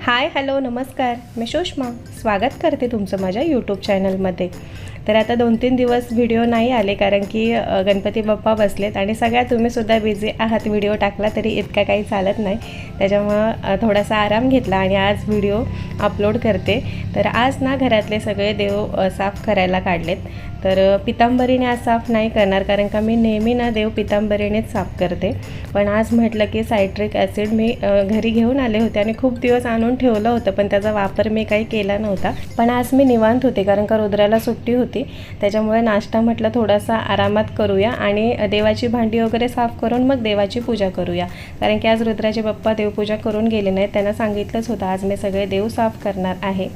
Hi hello नमस्कार. मी सुषमा. स्वागत करते तुमचं माझ्या यूट्यूब चॅनलमध्ये तर आता दोन तीन दिवस व्हिडिओ नाही आले कारण की गणपती बाप्पा बसलेत आणि सगळ्या तुम्हीसुद्धा बिझी आहात. व्हिडिओ टाकला तरी इतका काही चालत नाही. त्याच्यामुळं थोडासा आराम घेतला आणि आज व्हिडिओ अपलोड करते. तर आज ना घरातले सगळे देव साफ करायला काढलेत. तर पितांबरीने आज साफ नाही करणार कारण का मी नेहमी ना देव पितांबरीनेच साफ करते. पण आज म्हटलं की सायट्रिक ॲसिड मी घरी घेऊन आले होते आणि खूप दिवस आणून ठेवलं होतं पण त्याचा वापर मी काही केला नव्हता. पण आज मी निवांत होते कारण का रुद्राला सुट्टी होती. त्याच्यामुळे नाश्ता म्हटलं थोडासा आरामात करूया आणि देवाची भांडी वगैरे साफ करून मग देवाची पूजा करूया. कारण की आज रुद्राचे पप्पा देवपूजा करून गेले नाहीत त्यांना सांगितलंच होतं आज मी सगळे देव साफ करणार आहे.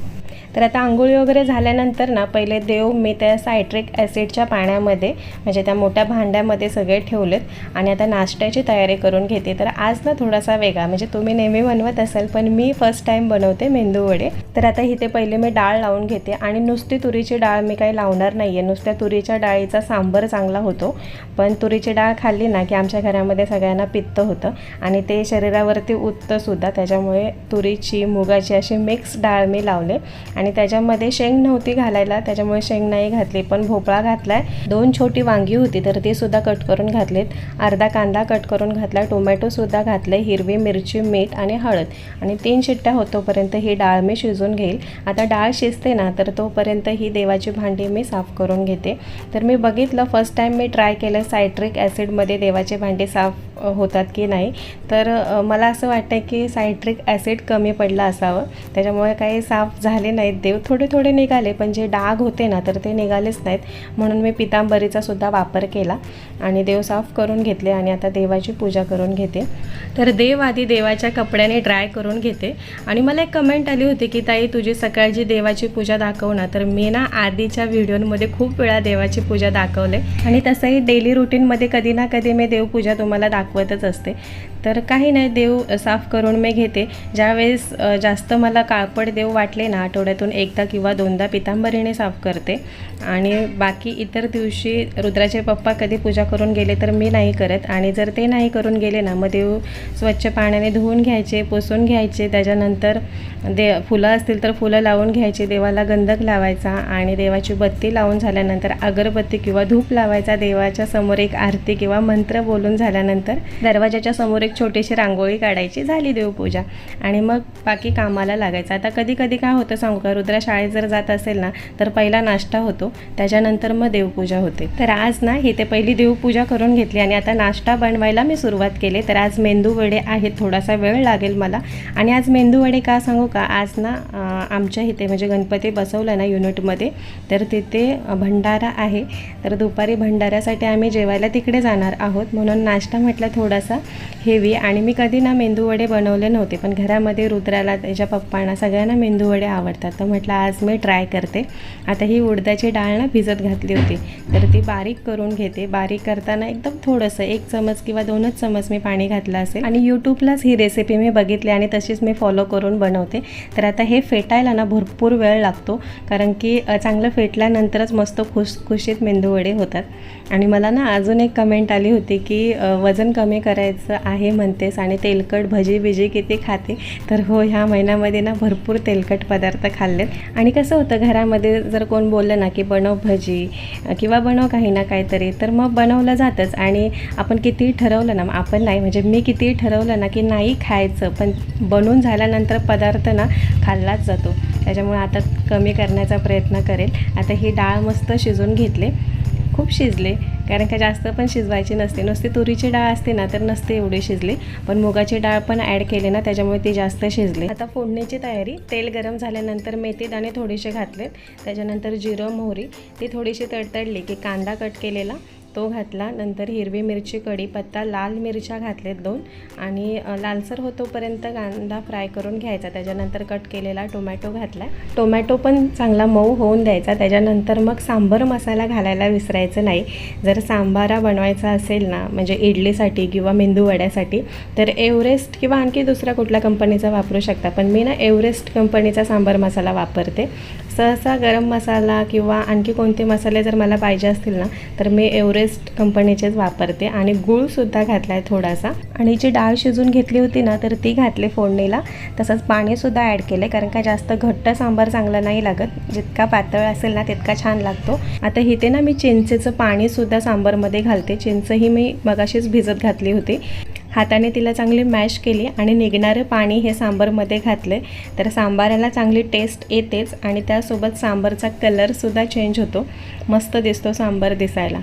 तर आता आंघोळी वगैरे झाल्यानंतर ना पहिले देव मी त्या सायट्रिक ॲसिडच्या पाण्यामध्ये म्हणजे त्या मोठ्या भांड्यामध्ये सगळे ठेवलेत आणि आता नाश्त्याची तयारी करून घेते. तर आज ना थोडासा वेगळा म्हणजे तुम्ही नेहमी बनवत असाल पण मी फर्स्ट टाईम बनवते मेंदू वडे. तर आता इथे पहिले मी डाळ लावून घेते आणि नुसती तुरीची डाळ मी काही लावणार नाही आहे नुसत्या तुरीच्या डाळीचा सांबर चांगला होतो पण तुरीची डाळ खाल्ली ना की आमच्या घरामध्ये सगळ्यांना पित्त होतं आणि ते शरीरावरती उत्तसुद्धा त्याच्यामुळे तुरीची मुगाची अशी मिक्स डाळ मी लावले आणि आणि त्याच्यामध्ये शेंग नव्हती घालायला त्याच्यामुळे शेंग नाही घातली. पण भोपळा घातलाय. दोन छोटी वांगी होती तर ती सुद्धा कट करून घातलीत. अर्धा कांदा कट करून घातला टोमॅटोसुद्धा घातले हिरवी मिरची मीठ आणि हळद. आणि तीन शिट्ट्या होतोपर्यंत ही डाळ मी शिजून घेईल. आता डाळ शिजते ना तर तोपर्यंत ही देवाची भांडी मी साफ करून घेते. तर मी बघितलं फर्स्ट टाईम मी ट्राय केलं सायट्रिक ॲसिडमध्ये देवाचे भांडे साफ होतात की नाही. तर मला असं वाटतं की सायट्रिक ॲसिड कमी पडलं असावं. त्याच्यामुळे काही साफ झाले नाही आहेत देव थोडे थोडे निघाले पण जे डाग होते ना तर ते निघालेच नाहीत. म्हणून मी पितांबरीचा सुद्धा वापर केला आणि देव साफ करून घेतले आणि आता देवाची पूजा करून घेते. तर देव आधी देवाच्या कपड्याने ड्राय करून घेते. आणि मला एक कमेंट आली होती की ताई तुझी सकाळची देवाची पूजा दाखव ना तर मी ना आधीच्या व्हिडिओमध्ये खूप वेळा देवाची पूजा दाखवले. आणि तसंही डेली रुटीनमध्ये कधी ना कधी मी देवपूजा तुम्हाला दाखवतच असते. तर काही नाही देव साफ करून मी घेते. ज्यावेळेस जास्त मला काळपट देव वाटले ना आठवड्यातून एकदा किंवा दोनदा पितांबरीने साफ करते. आणि बाकी इतर दिवशी रुद्राचे पप्पा कधी पूजा करून गेले तर मी नाही करत. आणि जर ते नाही करून गेले ना मग देव स्वच्छ पाण्याने धुवून घ्यायचे पुसून घ्यायचे. त्याच्यानंतर दे फुलं असतील तर फुलं लावून घ्यायची. देवाला गंधक लावायचा आणि देवाची बत्ती लावून झाल्यानंतर अगरबत्ती किंवा धूप लावायचा. देवाच्या समोर एक आरती किंवा मंत्र बोलून झाल्यानंतर दरवाजाच्या समोर एक छोटीशी रांगोळी काढायची झाली देवपूजा. आणि मग बाकी कामाला लागायचं. आता कधी कधी काय होतं सांगू का रुद्रा शाळेत जर जात असेल ना तर पहिला नाश्ता होतो. त्याच्यानंतर मग देवपूजा होते. तर आज ना हे ते पहिली देवपूजा करून घेतली आणि आता नाश्ता बनवायला मी सुरुवात केली. तर आज मेंदू वडे आहेत थोडासा वेळ लागेल मला. आणि आज मेंदू वडे का सांगू का? आज ना आमच्या इथे म्हणजे गणपती बसवलं ना युनिटमध्ये तर तिथे भंडारा आहे. तर दुपारी भंडाऱ्यासाठी आम्ही जेवायला तिकडे जाणार आहोत. म्हणून नाश्ता म्हटलं थोडासा हे पूर्वी आणि मी कधी ना मेंदूवडे बनवले नव्हते पण घरामध्ये रुद्राला त्याच्या पप्पांना सगळ्यांना मेंदूवडे आवडतात. तर म्हटलं आज मी ट्राय करते. आता ही उडदाची डाळ ना भिजत घातली होती. तर ती बारीक करून घेते. बारीक करताना एकदम थोडंसं एक चमच किंवा दोनच चमच मी पाणी घातलं असेल. आणि यूट्यूबलाच ही रेसिपी मी बघितली आणि तशीच मी फॉलो करून बनवते. तर आता हे फेटायला ना भरपूर वेळ लागतो कारण की चांगलं फेटल्यानंतरच मस्त खुश खुशीत मेंदूवडे होतात. आणि मला ना अजून एक कमेंट आली होती की वजन कमी करायचं आहे म्हणतेस आणि तेलकट भजी बिजी किती खाते? तर हो ह्या महिन्यामध्ये ना भरपूर तेलकट पदार्थ खाल्लेत. आणि कसं होतं घरामध्ये जर कोण बोललं ना की बनव भजी किंवा बनव काही ना काहीतरी तर मग बनवलं जातंच. आणि आपण कितीही ठरवलं ना आपण नाही म्हणजे मी कितीही ठरवलं ना की नाही खायचं पण बनून झाल्यानंतर पदार्थ ना खाल्लाच जातो. त्याच्यामुळे आता कमी करण्याचा प्रयत्न करेल. आता ही डाळ मस्त शिजून घेतले. खूप शिजले. कारण का जास्त पण शिजवायची नसते. नुसती तुरीची डाळ असते ना तर नसते एवढी शिजली. पण मुगाची डाळ पण ॲड केले ना त्याच्यामुळे ती जास्त शिजली. आता फोडणीची तयारी. तेल गरम झाल्यानंतर मेथी दाणे थोडेसे घातलेत. त्याच्यानंतर जिरं मोहरी ते थोडीशी तडतडली की कांदा कट केलेला. तो घातला. नंतर हिरवी मिरची कढीपत्ता लाल मिरच्या घातलेत दोन. आणि लालसर होतोपर्यंत कांदा फ्राय करून घ्यायचा. त्याच्यानंतर कट केलेला टोमॅटो घातला टोमॅटो पण चांगला मऊ होऊन द्यायचा. त्याच्यानंतर मग सांबर मसाला घालायला विसरायचं नाही. जर सांबारा बनवायचा असेल ना म्हणजे इडलीसाठी किंवा मेंदू वड्यासाठी तर एव्हरेस्ट किंवा आणखी दुसऱ्या कुठल्या कंपनीचा वापरू शकता. पण मी ना एव्हरेस्ट कंपनीचा सांबर मसाला वापरते. सहसा गरम मसाला किंवा आणखी कोणते मसाले जर मला पाहिजे असतील ना तर मी एव्हरेस्ट कंपनीचेच वापरते आणि गूळसुद्धा घातला आहे थोडासा. आणि जी डाळ शिजून घेतली होती ना तर ती घातली फोडणीला. तसंच पाणीसुद्धा ॲड केले कारण का जास्त घट्ट सांबार चांगला नाही लागत. जितका पातळ असेल ना तितका छान लागतो. आता इथे ना मी चिंचेचं पाणीसुद्धा सांबारमध्ये घालते. चिंचही मी मगाशीच भिजत घातली होती. हाताने तिला चांगली मॅश केली आणि निघणारं पाणी हे सांबारमध्ये घातले तर सांबाराला चांगली टेस्ट येतेच आणि त्यासोबत सांबारचा कलरसुद्धा चेंज होतो. मस्त दिसतो सांबार दिसायला.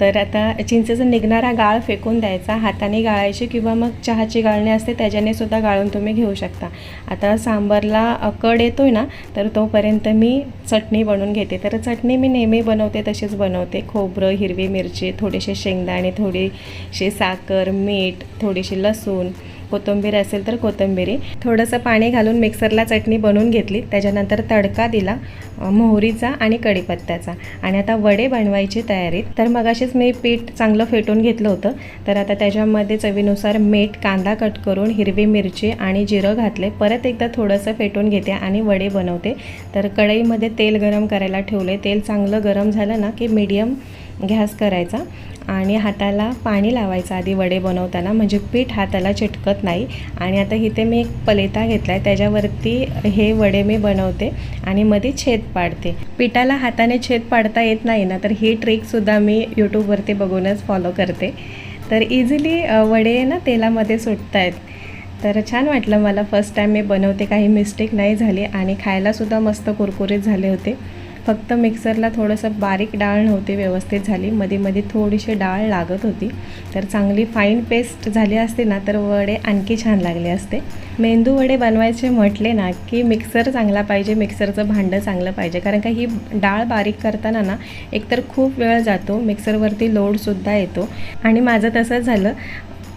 तर आता चिंचेचा निघणारा गाळ फेकून द्यायचा हाताने गाळायची किंवा मग चहाची गाळणी असते त्याच्याने सुद्धा गाळून तुम्ही घेऊ शकता. आता सांबारला कड येतो आहे ना तर तोपर्यंत मी चटणी बनवून घेते. तर चटणी मी नेहमी बनवते तशीच बनवते. खोबरं हिरवी मिरची थोडेसे शेंगदाणे थोडीशी साखर मीठ थोडीशी लसूण कोथिंबीर असेल तर कोथिंबीरी. थोडंसं पाणी घालून मिक्सरला चटणी बनवून घेतली. त्याच्यानंतर तडका दिला मोहरीचा आणि कढीपत्त्याचा. आणि आता वडे बनवायची तयारी तर मगाशीच मी पीठ चांगलं फेटून घेतलं होतं. तर आता त्याच्यामध्ये चवीनुसार मीठ कांदा कट करून हिरवी मिरची आणि जिरं घातले. परत एकदा थोडंसं फेटून घेते आणि वडे बनवते. तर कढईमध्ये तेल गरम करायला ठेवले तेल चांगलं गरम झालं ना की मीडियम गॅस करायचा. आणि हाताला पाणी लावायचं आधी वडे बनवताना म्हणजे पीठ हाताला चिटकत नाही. आणि आता इथे मी एक पलेता घेतला आहे त्याच्यावरती हे वडे मी बनवते आणि मध्ये छेद पाडते. पिठाला हाताने छेद पाडता येत नाही ना तर ही ट्रिकसुद्धा मी यूट्यूबवरती बघूनच फॉलो करते. तर इझिली वडे ना तेलामध्ये सुटत आहेत तर छान वाटलं मला फर्स्ट टाईम मी बनवते काही मिस्टेक नाही झाली आणि खायलासुद्धा मस्त कुरकुरीत झाले होते. फक्त मिक्सरला थोडंसं बारीक डाळ नव्हती व्यवस्थित झाली. मध्ये मध्ये थोडीशी डाळ लागत होती. तर चांगली फाईन पेस्ट झाली असते ना तर वडे आणखी छान लागले असते. मेंदू वडे बनवायचे म्हटले ना की मिक्सर चांगला पाहिजे मिक्सरचं भांडं चांगलं पाहिजे. कारण का ही डाळ बारीक करताना ना एकतर खूप वेळ जातो मिक्सरवरती लोडसुद्धा येतो. आणि माझं तसंच झालं.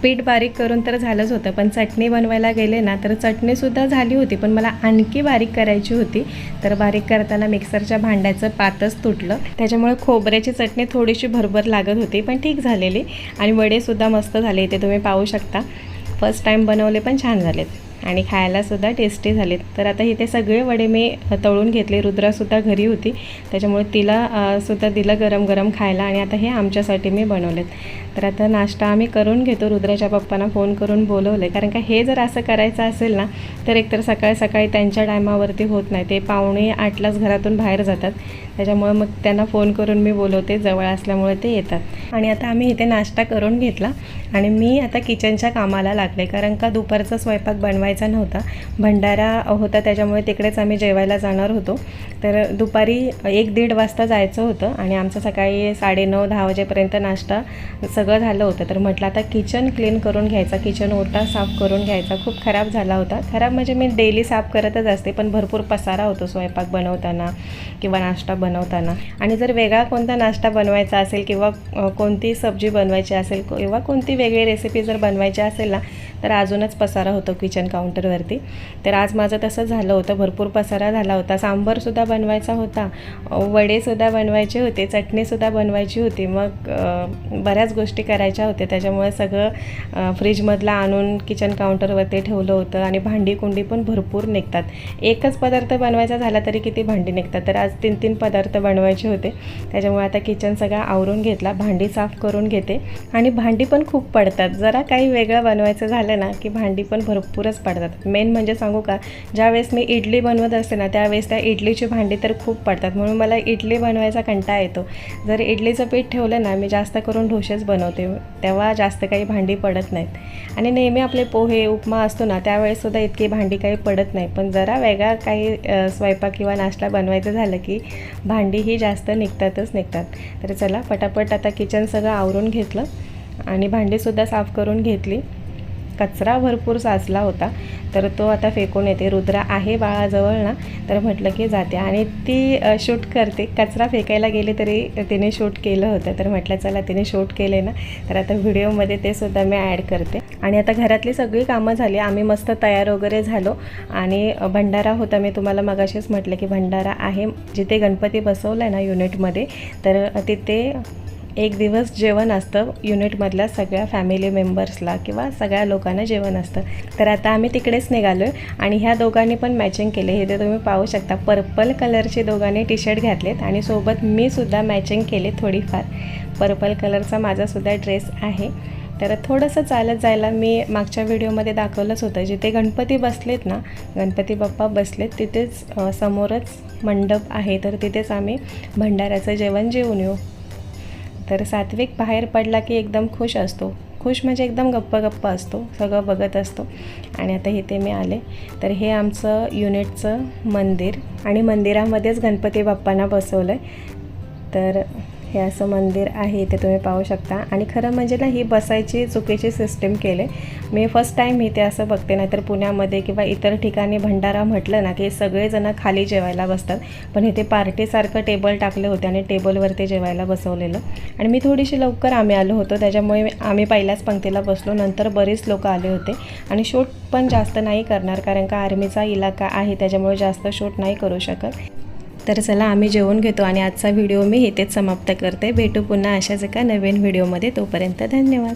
पीठ बारीक करून तर झालंच होतं पण चटणी बनवायला गेले ना तर चटणीसुद्धा झाली होती पण मला आणखी बारीक करायची होती. तर बारीक करताना मिक्सरच्या भांड्याचं पातच तुटलं. त्याच्यामुळे खोबऱ्याची चटणी थोडीशी भरभर लागत होती पण ठीक झालेली. आणि वडेसुद्धा मस्त झाले इथे तुम्ही पाहू शकता. फर्स्ट टाईम बनवले पण छान झालेत. आणि खायलासुद्धा टेस्टी झालेत. तर आता इथे सगळे वडे मी तळून घेतले. रुद्रासुद्धा घरी होती. त्याच्यामुळे तिला सुद्धा दिलं गरम गरम खायला आणि आता हे आमच्यासाठी मी बनवलेत. तर आता नाश्ता आम्ही करून घेतो. रुद्राच्या पप्पांना फोन करून बोलवले कारण का हे जर असं करायचं असेल ना तर एकतर सकाळी सकाळी त्यांच्या टायमावरती होत नाही. ते पाहुणे आठलाच घरातून बाहेर जातात. त्याच्यामुळे मग त्यांना फोन करून मी बोलवते. जवळ असल्यामुळे ते येतात. आणि आता आम्ही इथे नाश्ता करून घेतला. आणि मी आता किचनच्या कामाला लागले. कारण का दुपारचा स्वयंपाक बनवायचा नव्हता. भंडारा होता त्याच्यामुळे तिकडेच आम्ही जेवायला जाणार होतो. तर दुपारी एक दीड वाजता जायचं होतं आणि आमचं सकाळी साडेनऊ दहा वाजेपर्यंत नाश्ता सगळं झालं होतं. तर म्हटलं आता किचन क्लीन करून घ्यायचा किचन ओटा साफ करून घ्यायचा. खूप खराब झाला होता. खराब म्हणजे मी डेली साफ करतच असते पण भरपूर पसारा होतो स्वयंपाक बनवताना किंवा नाश्ता बनवताना. आणि जर वेगळा कोणता नाश्ता बनवायचा असेल किंवा कोणती सब्जी बनवायची असेल किंवा कोणती वेगळी रेसिपी जर बनवायची असेल ना तर अजूनच पसारा होतो किचन काउंटरवरती तर आज माझं तसं झालं होतं. भरपूर पसारा झाला होता. सांबरसुद्धा बनवायचा होता. वडेसुद्धा बनवायचे होते. चटणीसुद्धा बनवायची होती. मग बऱ्याच गोष्टी करायच्या होत्या. त्याच्यामुळे सगळं फ्रीजमधला आणून किचन काउंटरवरती ठेवलं होतं आणि भांडी कुंडी पण भरपूर निघतात. एकच पदार्थ बनवायचा झाला तरी किती भांडी निघतात? तर आज तीन तीन पदार्थ बनवायचे होते. त्याच्यामुळे आता किचन सगळा आवरून घेतला. भांडी साफ करून घेते. आणि भांडी पण खूप पडतात. जरा काही वेगळं बनवायचं झालं ना की भांडी पण भरपूरच पडतात. मेन म्हणजे सांगू का ज्यावेळेस मी इडली बनवत असते ना त्यावेळेस त्या इडलीची भांडी तर खूप पडतात. म्हणून मला इडली बनवायचा कंटाळा येतो. जर इडलीचं पीठ ठेवलं ना मी जास्त करून ढोसेच बनवते. तेव्हा जास्त काही भांडी पडत नाहीत. आणि नेहमी आपले पोहे उपमा असतो ना त्यावेळेससुद्धा इतकी भांडी काही पडत नाही. पण जरा वेगळा काही स्वयंपाक किंवा नाश्ता बनवायचं झालं की भांडी ही जास्त निघतातच निघतात. तर चला पटापट आता किचन सगळं आवरून घेतलं आणि भांडीसुद्धा साफ करून घेतली. कचरा भरपूर साचला होता. तर तो आता फेकून येते. रुद्रा आहे बाळाजवळ ना तर म्हटलं की जाते. आणि ती शूट करते. कचरा फेकायला गेले तरी तिने शूट केलं होतं. तर म्हटलं चला तिने शूट केले ना. तर आता व्हिडिओमध्ये ते सुद्धा मी ॲड करते. आणि आता घरातली सगळी कामं झाली. आम्ही मस्त तयार वगैरे झालो. आणि भंडारा होता. मी तुम्हाला मगाशीच म्हटलं की भंडारा आहे. जिथे गणपती बसवला आहे ना युनिटमध्ये तर तिथे एक दिवस जेवण असतं युनिटमधल्या सगळ्या फॅमिली मेंबर्सला किंवा सगळ्या लोकांना जेवण असतं. तर आता आम्ही तिकडेच निघालो आहे आणि ह्या दोघांनी पण मॅचिंग केले. हे ते तुम्ही पाहू शकता. पर्पल कलरचे दोघांनी टी शर्ट घातलेत आणि सोबत मी सुद्धा मॅचिंग केले थोडीफार. पर्पल कलरचा माझासुद्धा ड्रेस आहे. तर थोडंसं चालत जायला मी मागच्या व्हिडिओमध्ये दाखवलंच होतं. जिथे गणपती बसलेत ना गणपती बाप्पा बसलेत तिथेच समोरच मंडप आहे. तर तिथेच आम्ही भंडाऱ्याचं जेवण जेवून येऊ. तर सात्विक बाहेर पडला की एकदम खुश असतो. खुश म्हणजे एकदम गप्प गप्प असतो. सगळं बघत असतो. आणि आता इथे मी आले. तर हे आमचं युनिटचं मंदिर आणि मंदिरामध्येच गणपती बाप्पांना बसवलं आहे तर हे असं मंदिर आहे ते तुम्ही पाहू शकता. आणि खरं म्हणजे ना ही बसायची चुकीची सिस्टीम केले. मी फर्स्ट टाईम इथे असं बघते नाहीतर पुण्यामध्ये किंवा इतर ठिकाणी भंडारा म्हटलं ना की सगळेजणं खाली जेवायला बसतात. पण इथे पार्टीसारखं टेबल टाकले होते आणि टेबलवरती जेवायला बसवलेलं. आणि मी थोडीशी लवकर आम्ही आलो होतो त्याच्यामुळे आम्ही पहिल्याच पंक्तीला बसलो. नंतर बरेच लोक आले होते. आणि शूट पण जास्त नाही करणार कारण का आर्मीचा इलाका आहे त्याच्यामुळे जास्त शूट नाही करू शकत. तर चला आम्ही जेवून घेतो आणि आजचा व्हिडिओ मी इथेच समाप्त करते. भेटू पुन्हा अशाच एका नवीन व्हिडिओमध्ये. तोपर्यंत धन्यवाद.